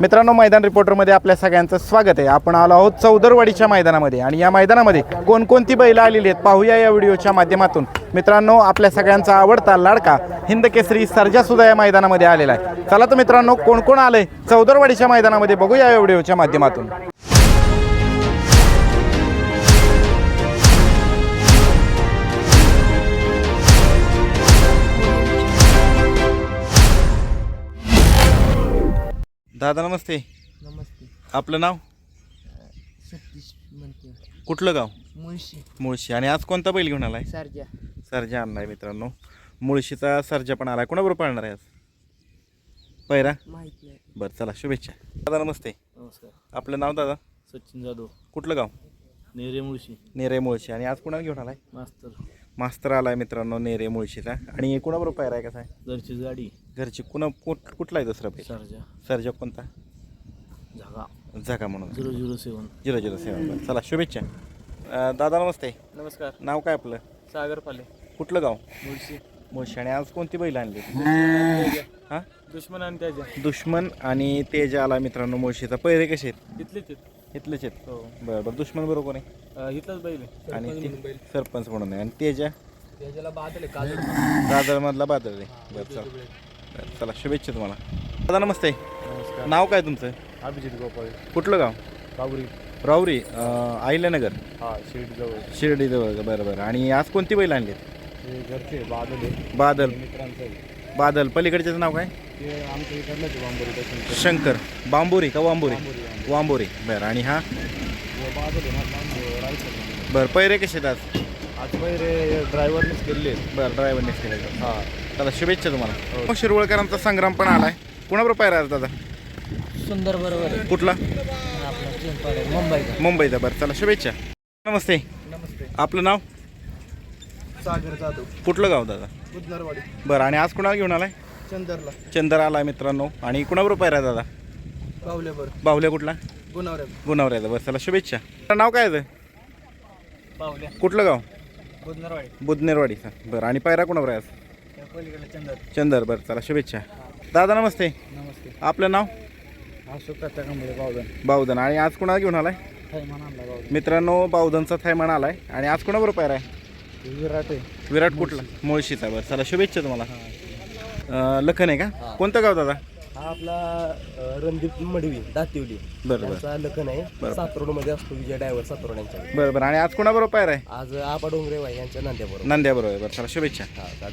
मित्रांनो मैदान रिपोर्टरमध्ये आपल्या सगळ्यांचं स्वागत आहे. आपण आलो आहोत चौदरवाडीच्या मैदानामध्ये आणि या मैदानामध्ये कोणकोणती बैलं आलेली आहेत पाहूया या व्हिडिओच्या माध्यमातून. मित्रांनो आपल्या सगळ्यांचा आवडता लाडका हिंद केसरी या मैदानामध्ये आलेला आहे. चला तर मित्रांनो कोण कोण आलंय चौदरवाडीच्या मैदानामध्ये बघूया या व्हिडिओच्या माध्यमातून. दादा नमस्ते. नमस्ते. आपलं नाव? सतीश म्हणते. कुठलं गाव? मुळशी. मुळशी. आणि आज कोणता बैल घेऊन आलाय? सारजा. सर्जा आणलाय मित्रांनो. मुळशीचा सर्जा पण आलाय. कोणाबरोबर पाळणार आहे आज? पैरा? माहीत नाही. बरं चला शुभेच्छा. दादा नमस्ते. नमस्कार. आपलं नाव दादा? सचिन जाधव. कुठलं गाव? नेरे मुळशी. नेरे मुळशी. आणि आज कुणाला घेऊन आलाय? मास्तर. मास्तर आलाय मित्रांनो नेरे मुळशीचा. आणि कुणाबरोबर पायरा आहे कसा आहे? घरचीच गाडी. घरची कुणा कुठ कुठला आहे दुसरा बैल? सरजा. सर्जा कोणता? झागा जागा म्हणून. Zero zero seven. Zero zero seven. चला शुभेच्छा. अं, दादा नमस्ते. नमस्कार. नाव काय आपलं? सागर पाले. कुठलं गाव? मुळशी. मुळशी. आणि आज कोणती बैल आणली? हां? दुश्मन आणि त्याच्या दुश्मन आणि तेज आला मित्रांनो मुळशीचा. पैरे कसे आहेत? तिथलेच इथलेच आहेत? हो. बरं बरं दुश्मन बरोबर आहे? इथलाच बैल आहे. आणि ते सरपंच म्हणून आहे. आणि तेजा? त्याच्याला बादल आहे काजळ दादरमधला बादल आहे. बरं चला. बरं, चला शुभेच्छा तुम्हाला. दादा नमस्ते. नमस्कार. नाव काय तुमचं? अभिजित गोपाळ. कुठलं गाव? बाबुरी राऊरी अं, अहिल्यानगर. हा शिर्डी जवळ शिर्डीजवळ का? बरं बरं आणि आज कोणती बैल आणली? हे घरचे बादल आहे. बादल. मित्रांचं आहे. बादल. पलीकडच्याचं नाव काय? ते आमच्या इकडनंच आहे बांबोरी पासून शंकर. बांबोरी का वांबोरी? वांबोरी. बरं आणि हा? बादल आहे ना राहायचं बरं पैरे कसे आहेत आज? आज पहिले ड्रायव्हरनेच केले बरं ड्रायव्हरनेच केले हा. चला शुभेच्छा तुम्हाला. मग शिरवळकरांचा संग्राम पण आलाय. कुणाबरोबर पायरा आज दादा? सुंदर बरोबर आहे. कुठला? आपला आहे मुंबईचा. मुंबईचा. बरं चला शुभेच्छा. नमस्ते. नमस्ते. आपलं नाव? सागर जाधव. कुठलं गाव दादा? बुधनारवाडी. बरं आणि आज कुणाला घेऊन आलाय? चंदरला. चंदर आलाय मित्रांनो. आणि कुणाबरोबर पायरा दादा? पावलेबर बाहुल्या कुठला? गुणावऱ्या. गुणावऱ्याचा बरं चला शुभेच्छा. आपलं नाव काय आहे? कुठलं गाव? बुधनारवाडी. बुधनेरवाडीचा. बरं आणि पायरा कुणावर आहे आज? चंदर. बरं चला शुभेच्छा. दादा नमस्ते. नमस्ते. आपलं नाव? अशोक कंबळे बावधन. बावधन. आणि आज कुणाला घेऊन आलाय? थैमान आणला बावधन. मित्रांनो बावधनचा थैमान आलाय. आणि आज कुणाबरोबर पायरा आहे? विराट आहे. विराट कुठला? मुळशीचा. बरं चला शुभेच्छा तुम्हाला. अं, लखन आहे का? कोणतं गाव दादा? हा आपला रणदीप मडवी दातिवली. बरं बरं. त्यांचा लखन आहे. सातरोडमध्ये असतो विजय डायव्हर सातरोड यांच्या बरं बरं. आणि आज कुणाबरोबर पायरा आहे? आज आबा डोंगरेवाई यांच्या नांद्याबरोबर. नांद्याबरोबर बरं चला शुभेच्छा.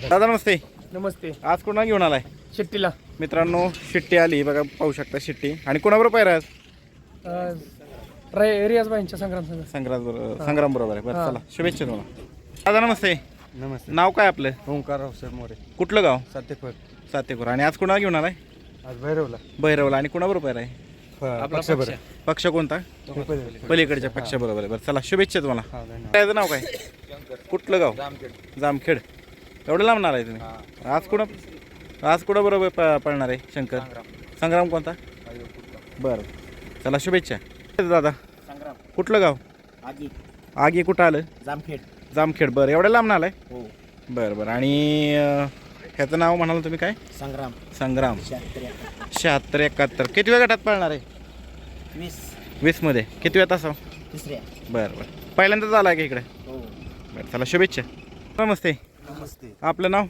दादा. नमस्ते. नमस्ते. आज कुणा घेऊन आलाय? शेट्टीला. मित्रांनो शिट्टी आली. बघा पाहू शकता शिट्टी. आणि कुणाबरोबर पायरा आहे आज? रियाज भाईंच्या संग्राम संघ. संग्राम बरोबर संग्राम बरोबर आहे. बरं चला शुभेच्छा तुम्हाला. दादा नमस्ते. नमस्ते. नाव काय आपलं? ओंकार रावसाहेब मोरे कुठलं गाव? सत्यखोर सातेपूर आणि आज कुणाला घेऊन आलाय? आज भैरवला. भैरवला. आणि कुणाबरोबर पायरा आहे? आपला पक्ष कोणता? पलीकडच्या पक्षाबरोबर आहे बरं चला शुभेच्छा तुम्हाला. त्याचं नाव काय? कुठलं गाव? जामखेड. एवढं लांबणार आहे तुम्ही? आज कुणं आज कुणा बरोबर प- पळणार आहे शंकर? संग्राम. कोणता? बरं. चला शुभेच्छा. दादा? कुठलं गाव? आधी आगी कुठं आलं? जामखेड. जामखेड. बरं एवढं लांब आलं आहे हो. बरं बरं. आणि अं, ह्याचं नाव म्हणाल तुम्ही काय? संग्राम. संग्राम. शहात्तर एकाहत्तर. किती वेळ गटात पळणार आहे? वीस. वीसमध्ये किती वेळ तासाव तिसऱ्या. बरं बरं. पहिल्यांदाच आला का इकडे? हो. बरं चला शुभेच्छा. नमस्ते. नमस्ते. आपलं नाव?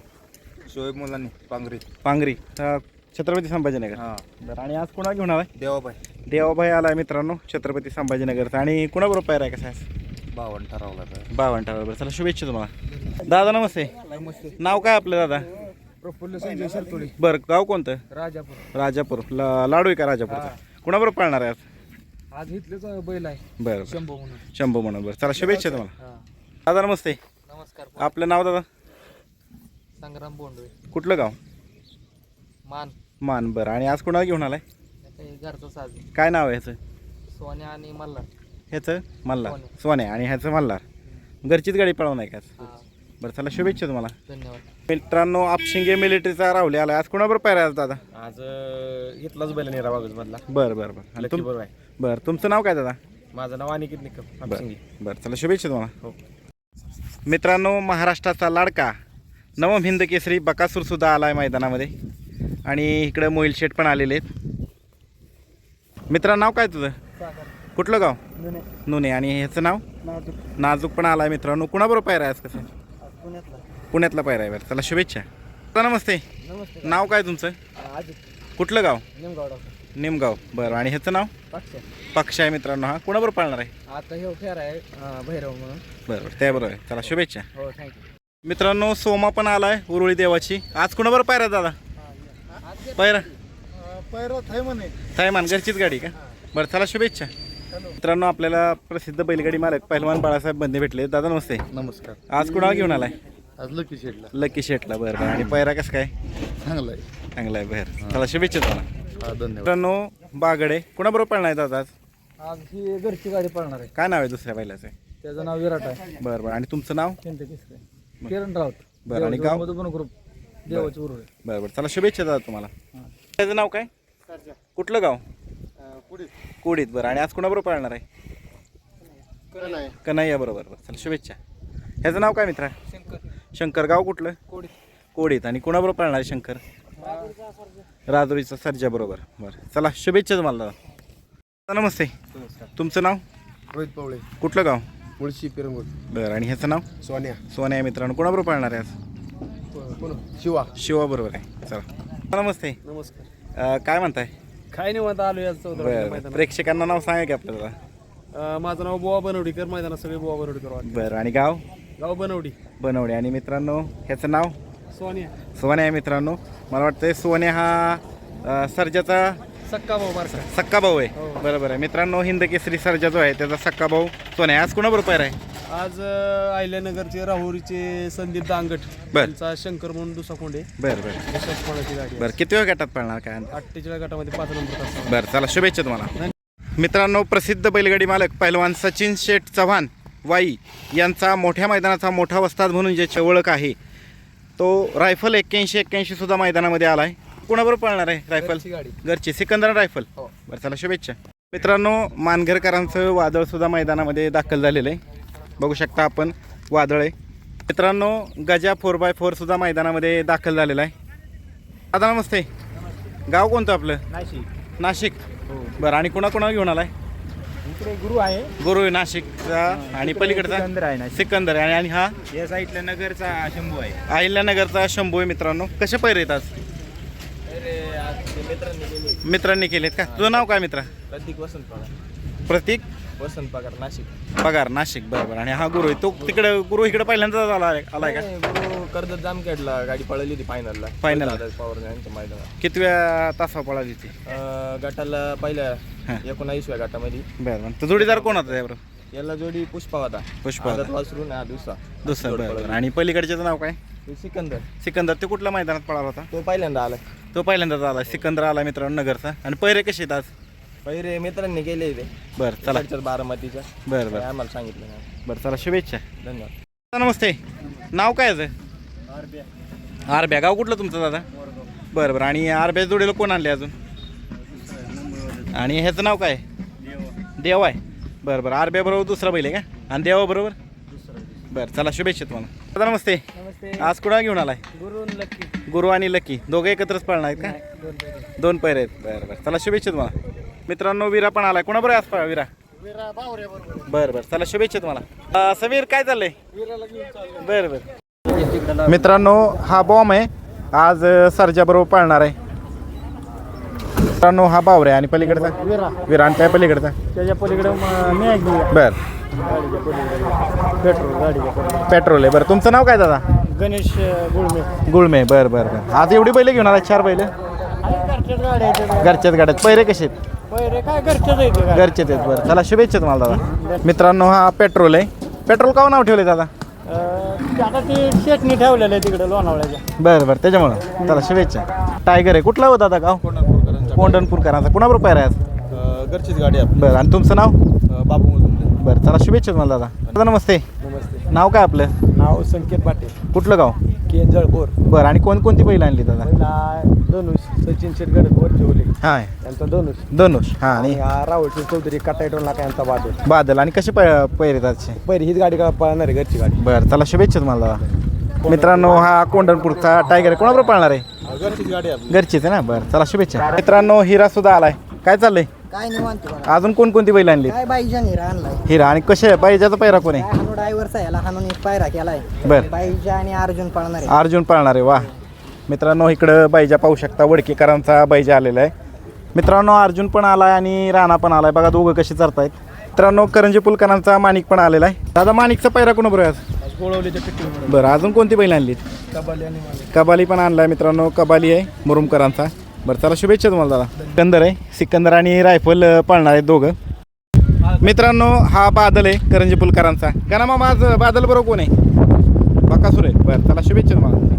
शोएब मुलांनी पांगरी. पांगरी. अं, छत्रपती संभाजीनगर. हा. बरं आणि आज कुणा घेऊन आलाय? देवाबाई. देवाभाई आलाय मित्रांनो छत्रपती संभाजीनगरचा. आणि कुणाबरोबर पायरा आहे कसा आहे? बावन्न ठरवला तर. बावंटा बरं चला शुभेच्छा तुम्हाला. दादा नमस्ते. नमस्ते. नाव काय आपलं दादा? प्रफुल्ल संजय सरतोडे बरं गाव कोणतं? राजापूर. राजापूर. ला लाडू आहे का राजापूरचा? कुणाबरोबर पाळणार आहे आज? आज इथलेच बैल आहे. बरं बरं. शंभू म्हणून. शंभू म्हणून. बरं चला शुभेच्छा तुम्हाला. हा. दादा नमस्ते. नमस्कार आपलं नाव दादा? संग्राम बोंडवे. कुठलं गाव? मान. मान बरं. आणि आज कुणाला घेऊन आलाय? काही घरचं साज. काय नाव आहे ह्याचं? सोन्या आणि मल्हार. ह्याचं? मल्हार. सोने. सोने आणि ह्याचं मल्हार. घरचीच गाडी पळवून आहे का आज? हा. बरं चला शुभेच्छा तुम्हाला. धन्यवाद. मित्रांनो आपशिंगे मिलिटरीचा राहुले आलाय आज कुणाबरोबर पायरा आज दादा? आज इथलाच बैल नेरा बागज मधला बरं बरं बरं. आणि तुम बरोबर आहे. बरं तुमचं नाव काय दादा? माझं नाव अनिकेत निकम बरं बरं चला शुभेच्छा तुम्हाला. हो. मित्रांनो महाराष्ट्राचा लाडका नवम हिंद केसरी बकासूर सुद्धा आला आहे मैदानामध्ये. आणि इकडं मोहिल शेठ पण आलेले आहेत. मित्रा नाव काय तुझं? कुठलं गाव? नुने. आणि ह्याचं नाव? नाजूक. पण आलाय मित्रांनो. कुणाबरोबर पायरा आहेस कसं? पुण्यातला. पायरा आहे बरं. चला शुभेच्छा. नमस्ते. नमस्ते नाव काय तुमचं? कुठलं गाव? निमगावडा निमगाव. बरं. आणि ह्याचं नाव? पक्ष. पक्ष आहे मित्रांनो. हा कुणाबरोबर पाळणार आहे? आता हे फेर आहे अं, भैरव म्हणून. बरं बरं. त्याबरोबर आहे. चला शुभेच्छा. हो थँक्यू मित्रांनो सोमा पण आलाय उरुळी देवाची. आज कुणाबरोबर पायरा दादा? पायरा. पैरत आहे. म्हणे घरचीच गाडी का? बरं चला शुभेच्छा. मित्रांनो आपल्याला प्रसिद्ध बैलगाडी मालक पहिलवान बाळासाहेब बंदे भेटले. दादा नमस्ते. नमस्कार. आज कुणाला घेऊन आलाय? आज लकी शेडला लकी शेटला बरं बरं. आणि पैरा कसं काय? चांगला आहे. चांगला आहे बरं. चला शुभेच्छा तुम्हाला. हा धन्यवाद. मित्रांनो बागडे. कुणाबरोबर पळणार आहे दादा आज? आज ही घरची गाडी पळणार आहे. काय नाव आहे दुसऱ्या बैलाचं? त्याचं नाव विराट आहे. बरं बरं. आणि तुमचं नाव? किरण राऊत. बरं आणि गाव? मधुबन ग्रुप. देवाची उरुळे बरं बरं. चला शुभेच्छा दादा तुम्हाला. त्याचं नाव काय? कुठलं गाव? कोडीत. बरं. आणि आज कुणाबरोबर पळणार आहे? कन्हैया. बरोबर. बरं चला शुभेच्छा. ह्याचं नाव काय मित्रा? शंकर. शंकर. गाव कुठलं? कोडी कोडीत. आणि कुणाबरोबर पळणार आहे शंकर? राजुरीचा सर्जा बरोबर. बरं. चला शुभेच्छा तुम्हाला दादा. नमस्ते. नमस्कार. तुमचं नाव? रोहित पवळे. कुठलं गाव? मुळशी पिरंगुट. बरं. आणि ह्याचं नाव? सोन्या. सोन्या मित्रांनो कुणाबरोबर पळणार आहे आज? कोण? शिवा. शिवा बरोबर आहे. चला. नमस्ते. नमस्कार. काय म्हणताय? काय नाही म्हणता आलो या बरं बरं. प्रेक्षकांना नाव सांगा की आपल्याला. माझं नाव बोवा बनवडीकर मैदानात सगळे बोवा बनवडीकर वाटतं बरं आणि गाव? गाव बनवडी. बनवडे. आणि मित्रांनो ह्याचं नाव? सोनिया. सोन्या आहे मित्रांनो. मला वाटतं सोन्या हा अं, सर्जाचा सक्का भाऊ बारसा सक्का भाऊ आहे. हो. बरोबर आहे मित्रांनो हिंद केसरी सर्जा जो आहे त्याचा सक्का भाऊ सोन्या. आज कुणाबरोबर आहे? आज आयल्यानगरचे राहुरीचे संदीप दांगट बर. त्यांचा शंकर म्हणून दुसरा कोंडे. बरं बरं. यशवंत कोणाची गाडी बरं किती वेळ गटात पळणार काय? अठ्ठेचाळीस गटामध्ये पाच नंबर बरं चला शुभेच्छा तुम्हाला. मित्रांनो प्रसिद्ध बैलगाडी मालक पैलवान सचिन शेठ चव्हाण वाई यांचा मोठ्या मैदानाचा मोठा वस्ताद म्हणून ज्याची ओळख आहे तो रायफल एक्क्याऐंशी एक्क्याऐंशी सुद्धा मैदानामध्ये आला आहे कुणाबरोबर पळणार आहे रायफल? घरची गाडी. घरची सिकंदर रायफल? हो. बरं चला शुभेच्छा. मित्रांनो मानघरकरांचं वादळ सुद्धा मैदानामध्ये दाखल झालेलं आहे. बघू शकता आपण वादळ आहे. मित्रांनो गजा फोर बाय फोर सुद्धा मैदानामध्ये दाखल झालेला आहे. दादा नमस्ते. गाव कोणतं आपलं? नाशिक. नाशिक. हो. बरं आणि कुणा कुणा घेऊन आलाय? इकडे गुरु आहे. गुरु आहे नाशिकचा आणि पलीकडचा? आहे ना सिकंदर आहे. आणि हा? या साईडला नगरचा शंभू आहे. अहिल्यानगरचा शंभू आहे मित्रांनो. कसे पैर येतात मित्रांनी मित्रांनी केलेत का? तुझं नाव काय मित्रा? प्रतीक वसंत प्रतीक? वसंत पगार नाशिक. पगार नाशिक बरोबर आणि हा गुरु आहे. तो तिकडे गुरु इकडे पहिल्यांदाच आला आलाय का? गुरु कर्जत जामखेडला गाडी पळली होती फायनलला Final ला. पवार यांच्या मैदानात. कितव्या तासा पळाली ती? अं, गटाला पहिल्या. एकोणावीसव्या गटामध्ये. बरं बरं. तो जोडीदार कोण होता त्याबरोबर याला जोडी पुष्पा होता. पुष्पा होता. वासरून हा दुसरा. दुसरं जोड बरं पळाली. बरं आणि पलीकडच्याचं नाव काय? सिकंदर. सिकंदर. ते कुठल्या मैदानात पळाला होता? तो पहिल्यांदा आला तो पहिल्यांदाच आला सिकंदर आला मित्रांनो नगरचा. आणि पैरे कसे आहेत आज? पहिले मित्रांनी केले ते. बरं चला. बारामतीच्या. बरं बरं. आम्हाला सांगितलं नाही. बरं चला शुभेच्छा. धन्यवाद. नमस्ते. नाव काय याचं? आरब्या. गाव कुठलं तुमचं दादा? बरं बरं. आणि आरब्या जोडीला कोण आणले अजून? आणि ह्याचं नाव काय? देव आहे. बरं बरं. आरब्या बरोबर दुसरा बैल आहे का? आणि देवा बरोबर? बरं चला शुभेच्छा तुम्हाला. दादा नमस्ते. नमस्ते. आज कुणा घेऊन आलाय? गुरु लक्की. गुरु आणि लकी दोघे एकत्रच पळणार आहेत का? दोन पैर आहेत. बरं बरं. चला शुभेच्छा तुम्हाला. मित्रांनो विरा पण आलाय. कोणाबरोबर आज पळा विरा? बरं बरं. चला शुभेच्छा तुम्हाला. अं, समीर काय चाललंय? बरं बरं. मित्रांनो हा बॉम्ब आहे. आज सरजा बरोबर पाळणार आहे. मित्रांनो हा बावर आहे. आणि पलीकडचा? विरा. विरा आणि त्या पलीकडचा? त्याच्या पलीकडे मी ऐकली बर. पेट्रोल गाडीच्या पेट्रोल आहे. बरं तुमचं नाव काय दादा? गणेश गुळमे. गुळमे. बरं बरं बरं. आज एवढी बैल घेऊन आला चार बैल? घरच्याच गाड्या आहेत. घरच्याच गाड्यात. पैरे कसे आहेत? पहिले काय आहेत बरं. चला शुभेच्छा तुम्हाला दादा. मित्रांनो हा पेट्रोल आहे. पेट्रोल का नाव ठेवले दादा? अं, ते आता ती शेटणी ठेवलेलं आहे तिकडे लोणावळ्याच्या. बरं बरं. त्याच्यामुळं. चला शुभेच्छा. टायगर आहे. कुठला होता दादा गाव? कोंडणपूरकरांचा कुणाबरोबर पायरा आहे आज? घरचीच गाडी आहे बरं आणि तुमचं नाव? बाबू मुजुमले. बरं चला शुभेच्छा तुम्हाला दादा. दादा नमस्ते. नाव काय आपलं? नाव संकेत पाटील. कुठलं गाव? के जळकोर बरं आणि कोणकोणती बैल आणली दादा? पहिला धनुष सचिन शेटगड वरचेवले हां यांचा धनुष. धनुष हां आणि? आणि हा राहुल चौधरी कटाईटोल नाका यांचा बादल. बादल आणि कसे पै पैरे त्याचे पहिली हीच गाडी का पळणार आहे घरची गाडी. बरं चला शुभेच्छा तुम्हाला दादा. मित्रांनो हा कोंडणपूरचा टायगर कोणाबरोबर पाळणार आहे? घरचीच गाडी घरचीच आहे ना? बरं चला शुभेच्छा. मित्रांनो हिरा सुद्धा आलाय. काय चाललंय? काय निवांत बघा. अजून कोणकोणती बैल आणली काय बाईजान हिरा आणलाय. हिरा आणि कशा आहे? पाहिजेचा पैरा कोण आहे? काय हानू ड्रायव्हरचा याला हाणून एक पायरा केलाय. बर. बाईजा आणि अर्जुन पळणार. आहे अर्जुन पाळणार आहे वा. मित्रांनो इकडं बैजा पाहू शकता वडकेकरांचा बैजा आलेला आहे. मित्रांनो अर्जुन पण आलाय आणि राणा पण आलाय. बघा दोघं कसे चरतायत मित्रांनो करंजी पुलकरांचा माणिक पण आलेला आहे. दादा माणिकचा पैरा कोण बरोबर आहे आज? गोळवलीच्या पिट्टी बरं अजून कोणती बैल आणली कबाली आणि कबाली पण आणलाय मित्रांनो. कबाली आहे मुरुमकरांचा. बरं चला शुभेच्छा तुम्हाला दादा. सिकंदर आहे. सिकंदर आणि रायफल पळणार पाळणार आहेत दोघं. मित्रांनो हा बादल आहे करंजी पुलकरांचा. कारण मग माझं बादल बरोबर कोण आहे? बकासूर आहे. बरं चला शुभेच्छा तुम्हाला.